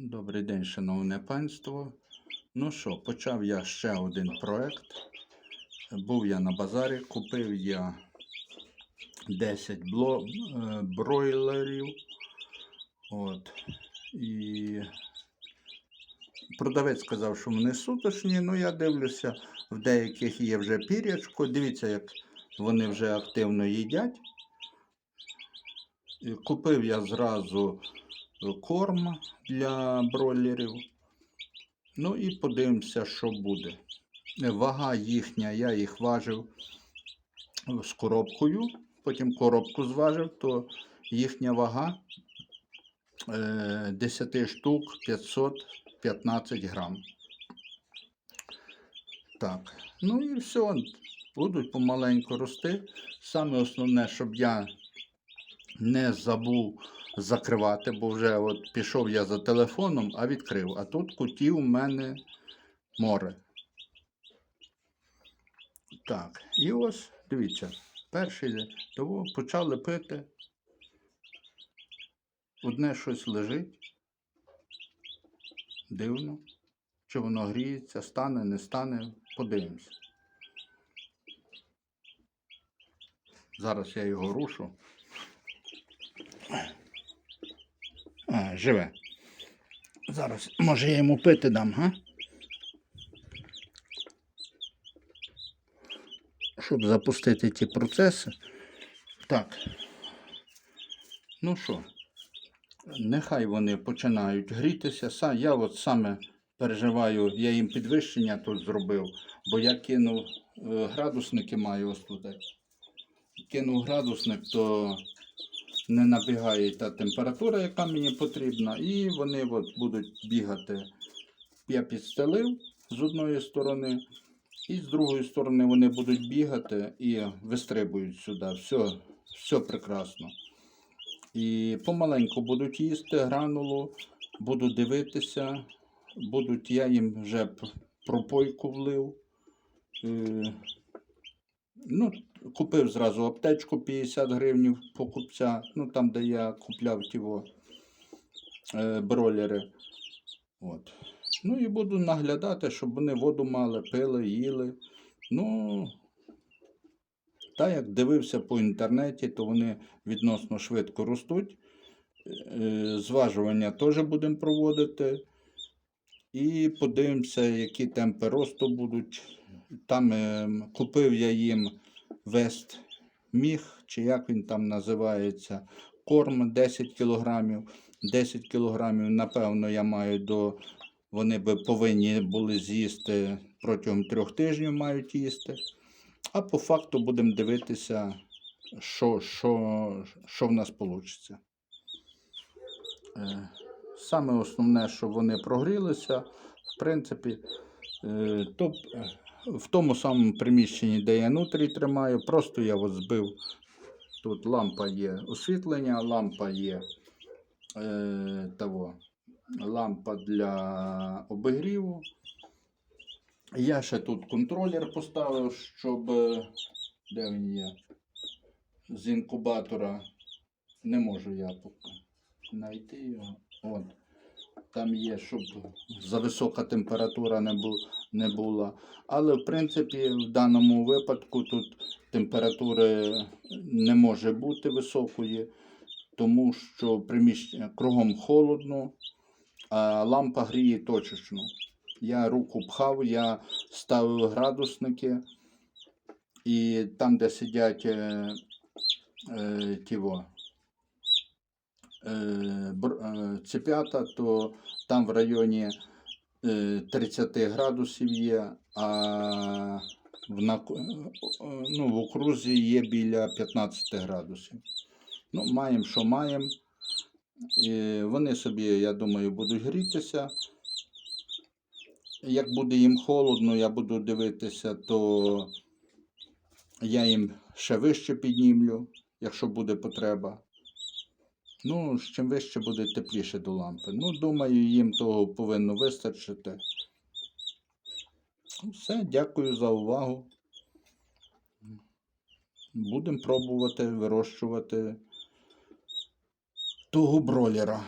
Добрий день, шановне панство. Ну що, почав я ще один проект. Був я на базарі, купив я 10 бло... е, бройлерів. От. І продавець сказав, що вони суточні, ну я дивлюся, в деяких є вже пірячко. Дивіться, як вони вже активно їдять. І Купив я зразу корм для бройлерів. Ну і подивимося, що буде. Вага їхня, я їх важив з коробкою, потім коробку зважив, то їхня вага е, 10 штук 515 грам. Так, ну і все, будуть помаленьку рости. Саме основне, щоб я не забув закривати, бо вже от пішов я за телефоном, а відкрив. А тут кутів у мене море. Так, і ось, дивіться, перший того почали пити. Одне щось лежить. Дивно. Чи воно гріється, стане, не стане, подивимося. Зараз я його рушу. А, живе. Зараз, може, я йому пити дам, га? Щоб запустити ті процеси. Так. Ну що, нехай вони починають грітися. Я от саме переживаю, я їм підвищення тут зробив, бо я кинув е, градусники маю ось тут. Кинув градусник, то не набігає та температура, яка мені потрібна, і вони от будуть бігати. Я підстелив з одної сторони, і з другої сторони вони будуть бігати і вистрибують сюди. Все, все прекрасно. І помаленьку будуть їсти гранулу, буду дивитися, будуть, я їм вже пропойку влив. Ну, купив зразу аптечку 50 гривень покупця, ну там, де я купляв тіво е, бролери. От. Ну і буду наглядати, щоб вони воду мали, пили, їли. Ну, та як дивився по інтернеті, то вони відносно швидко ростуть. Е, Зважування теж будемо проводити. І подивимося, які темпи росту будуть. Там е, купив я їм Вест Міг, чи як він там називається, корм 10 кілограмів. 10 кілограмів, напевно, я маю до. Вони би повинні були з'їсти протягом трьох тижнів мають їсти. А по факту будемо дивитися, що, що, що в нас вийде. Саме основне, щоб вони прогрілися, в принципі, е, то в тому самому приміщенні, де я нутрій тримаю, просто я от збив. Тут лампа є освітлення, лампа є е, того, лампа для обігріву. Я ще тут контролер поставив, щоб е, де він є? З інкубатора не можу я знайти його. От. Там є, щоб зависока температура не, бу, не була. Але в принципі в даному випадку тут температури не може бути високої, тому що приміщення кругом холодно, а лампа гріє точечно. Я руку пхав, я ставив градусники, і там, де сидять е, е, тіво, е, е, цепята, то там в районі 30 градусів є, а в, е, ну, в окрузі є біля 15 градусів. Ну, маємо, що маємо. Вони собі, я думаю, будуть грітися. Як буде їм холодно, я буду дивитися, то я їм ще вище піднімлю, якщо буде потреба. Ну, чим вище буде тепліше до лампи. Ну, думаю, їм того повинно вистачити. Ну, Все, дякую за увагу. Будемо пробувати вирощувати того бролера.